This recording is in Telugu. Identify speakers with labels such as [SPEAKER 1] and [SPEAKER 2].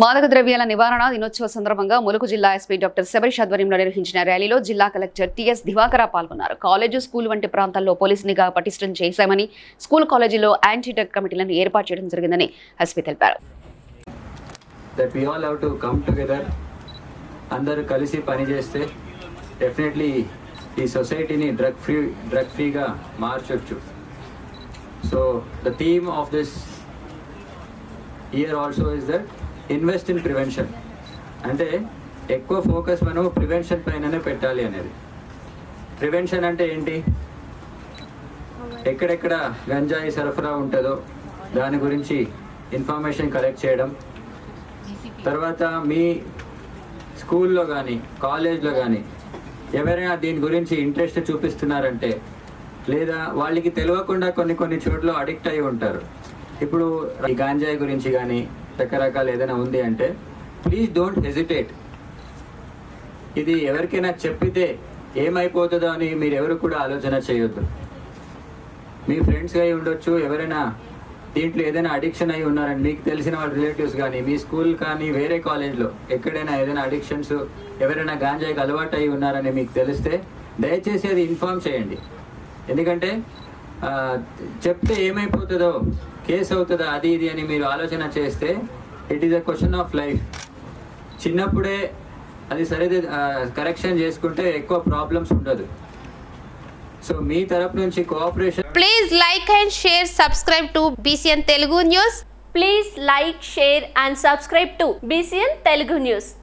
[SPEAKER 1] మాదక ద్రవ్యాల నివారణ దినోత్సవ సందర్భంగా ములుగు జిల్లా ఎస్పీ డాక్టర్ శబరీష్ ఆధ్వర్యంలో నిర్వహించిన ర్యాలీలో జిల్లా కలెక్టర్ టీఎస్ దివాకర పాల్గొన్నారు. కాలేజు స్కూల్ వంటి ప్రాంతాల్లో పోలీస్ నిఘా పటిష్టం చేశామని స్కూల్ కాలేజీలో యాంటీ డ్రగ్ కమిటీలను ఏర్పాటు చేయడం జరిగిందని ఎస్పీ తెలిపారు.
[SPEAKER 2] టుగెదర్ అందరూ కలిసి పనిచేస్తే డెఫినెట్లీ ఈ సొసైటీని డ్రగ్ ఫ్రీ డ్రగ్ ఫ్రీగా మార్చొచ్చు. So the theme of this year also is that invest in prevention అంటే ఎక్కువ ఫోకస్ మనం ప్రివెన్షన్ పైననే పెట్టాలి అనేది. ప్రివెన్షన్ అంటే ఏంటి? ఎక్కడెక్కడ గంజాయి సరఫరా ఉంటుందో దాని గురించి ఇన్ఫర్మేషన్ కలెక్ట్ చేయడం. తర్వాత మీ స్కూల్లో కానీ కాలేజ్లో కానీ ఎవరైనా దీని గురించి ఇంట్రెస్ట్ చూపిస్తున్నారంటే లేదా వాళ్ళకి తెలియకుండా కొన్ని కొన్ని చోట్ల అడిక్ట్ అయి ఉంటారు. ఇప్పుడు ఈ గాంజాయి గురించి కానీ రకరకాల ఏదైనా ఉంది అంటే ప్లీజ్ డోంట్ హెజిటేట్ ఇది ఎవరికైనా చెప్పితే ఏమైపోతుందో అని మీరు ఎవరు కూడా ఆలోచన చేయొద్దు. మీ ఫ్రెండ్స్ అయి ఉండొచ్చు ఎవరైనా దీంట్లో ఏదైనా అడిక్షన్ అయి ఉన్నారని మీకు తెలిసిన వాళ్ళ రిలేటివ్స్ కానీ మీ స్కూల్ కానీ వేరే కాలేజ్లో ఎక్కడైనా ఏదైనా అడిక్షన్స్ ఎవరైనా గాంజాయికి అలవాటు అయి ఉన్నారని మీకు తెలిస్తే దయచేసి అది ఇన్ఫార్మ్ చేయండి. ఎందుకంటే చెప్తే ఏమైపోతుందో కేసు అవుతుందా అది ఇది అని మీరు ఆలోచన చేస్తే it is a question of life చిన్నప్పుడే అది సరిది కరెక్షన్ చేసుకుంటే ఎక్కువ ప్రాబ్లమ్స్ ఉండదు. సో మీ తరపు నుంచి cooperation
[SPEAKER 3] please like and share subscribe to BCN Telugu news
[SPEAKER 4] please like share and subscribe to BCN Telugu news